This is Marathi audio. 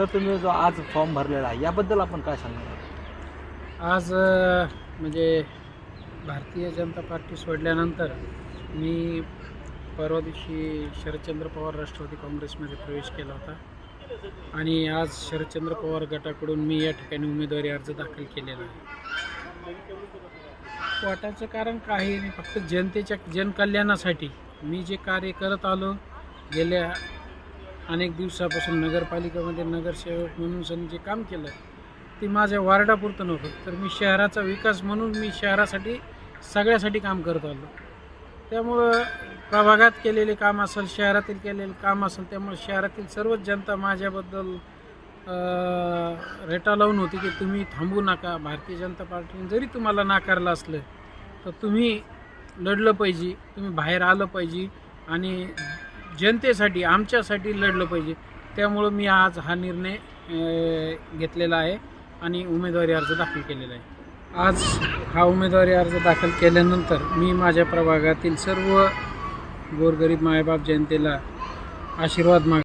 सर तुम्ही जो आज फॉर्म भरलेला आहे याबद्दल आपण काय सांगणार आज अ, म्हणजे भारतीय जनता पार्टी सोडल्यानंतर मी परवा दिवशी शरदचंद्र पवार राष्ट्रवादी काँग्रेसमध्ये प्रवेश केला होता. आणि आज शरदचंद्र पवार गटाकडून मी या ठिकाणी उमेदवारी अर्ज दाखल केलेला आहे. वाटायचं कारण काही नाही फक्त जनतेच्या जनकल्याणासाठी मी जे कार्य करत आलो गेल्या अनेक दिवसापासून नगरपालिकेमध्ये नगरसेवक म्हणून सण जे काम केलं ते माझ्या वार्डापुरतं नव्हतं. तर मी शहराचा विकास म्हणून मी शहरासाठी सगळ्यासाठी काम करत आलो. त्यामुळं प्रभागात केलेले काम असेल शहरातील केलेले काम असेल त्यामुळे शहरातील सर्वच जनता माझ्याबद्दल रेटा लावून होती की तुम्ही थांबू नका. भारतीय जनता पार्टीने जरी तुम्हाला नाकारलं असलं तर तुम्ही लढलं पाहिजे तुम्ही बाहेर आलं पाहिजे आणि जनतेसाठी आमच्यासाठी लढलं पाहिजे. त्यामुळं मी आज हा निर्णय घेतलेला आहे आणि उमेदवारी अर्ज दाखल केलेला आहे. आज हा उमेदवारी अर्ज दाखल केल्यानंतर मी माझ्या प्रभागातील सर्व गोरगरीब मायबाप जनतेला आशीर्वाद माग